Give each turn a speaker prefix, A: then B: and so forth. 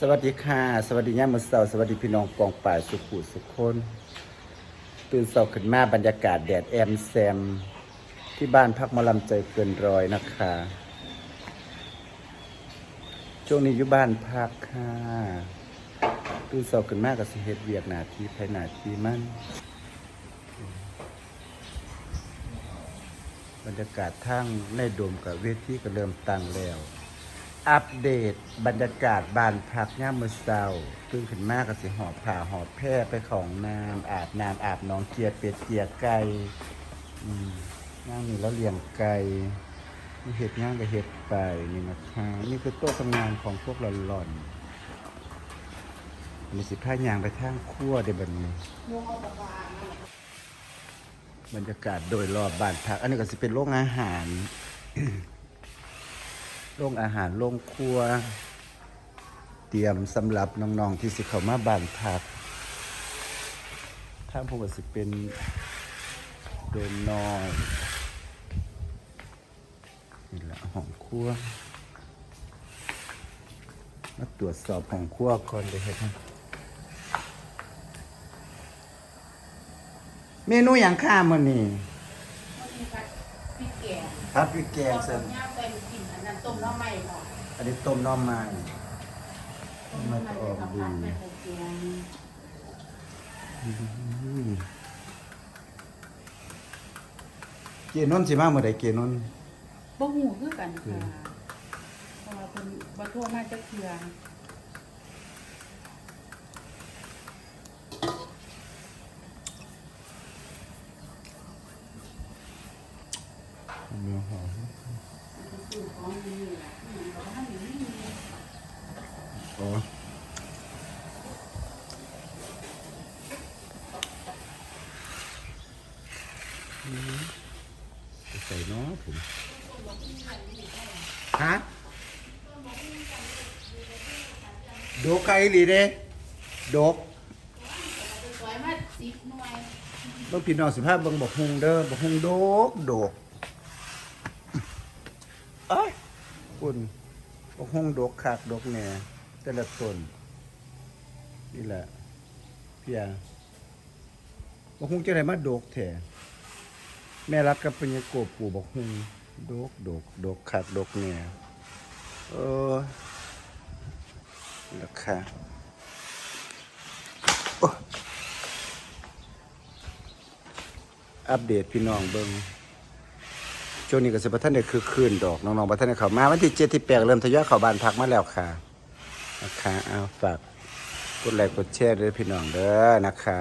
A: สวัสดีค่ะ สวัสดีย่ามมือเสาสวัสดีพี่น้องปองป่ายสุขุสุขคน ตื่นเสาขึ้นมาบรรยากาศแดดแอมแซม ที่บ้านพักมอลำใจเกินรอยนะคะ ช่วงนี้อยู่บ้านพักค่ะ ตื่นเสาขึ้นมากับสิเฮ็ดเวียกหนาทีภายหนาทีมันบรรยากาศทั้งในโดมกับเวทีก็เริ่มตั้งแล้ว อัปเดตบรรยากาศบ้านพักย่ามมือเศร้าตื่นขึ้นมากก็สิหอบผ่าหอบแพร่ไปของน้ำอาบน้ำอาบน้องเกียดเป็ดเกียดไก่ย่างนี่แล้วเลี้ยงไก่นี่เห็ดย่างกับเห็ดไปนี่นะคะนี่คือโต๊ะทำงานของพวกหล่อนๆอันนี้สิผ้ายางไปทางคั่วเดี๋ยวบันนี้บรรยากาศโดยรอบบ้านพัก อันนี้ก็สิเป็นโรงอาหาร โรงอาหารโรงครัว เตรียมสำหรับน้องๆที่สิเข้ามาบ้านพักข้างพวกก็สิเป็นโดมน้อยนี่แหละห้องครัวมาตรวจสอบห้องครัวก่อนเลยครับเมนูอย่างข้ามันนี่
B: มันมีผัดพริกแกง
A: ครับพริกแกง
B: ต้
A: เส้
B: ม
A: น
B: ยำเป็ น้อันนั้นต้มน้ำไม่ค่ะ
A: อันนี้ต้มหน้อไม้
B: ต้ม
A: มันออกดี
B: เกี
A: ยนนนสิมาเมื่อใดเกียนนท์
B: บ่หูคือกันค่ะเพราะว่าเพิ่นบ่โทรมาจักเทื่อ
A: เนื้อหอม
B: อ๋อ
A: ใส่เน้อผมฮะโดกไก่หลีเด้ดก
B: สวยมา10หน่วย
A: เบิ่งพี่น้องสิพาเบิ่งบอกฮุงเด้อบอกฮุงโดกโดก เอ้ยคุณบอกฮุงโดกคักโดกแหน่แต่ละต้นนี่แหละพี่ยาบอกฮุงจะได้มาโดกแท้แม่รักกับปัญญาโกบปู่บอกฮุงโดกโดกโดกคักโดกแหน่เออราคาอัปเดตพี่น้องเบิง ช่วงนี้ก็สิบท่านได้คือคืนดอกน้องๆประท่านได้เข้ามาวันที่เจ็ดที่แปดเริ่มทยอยเข้าบ้านพักมาแล้วค่ะนะคะเอาฝากกดไลค์กดแชร์ด้วยพี่น้องเด้อนะคะ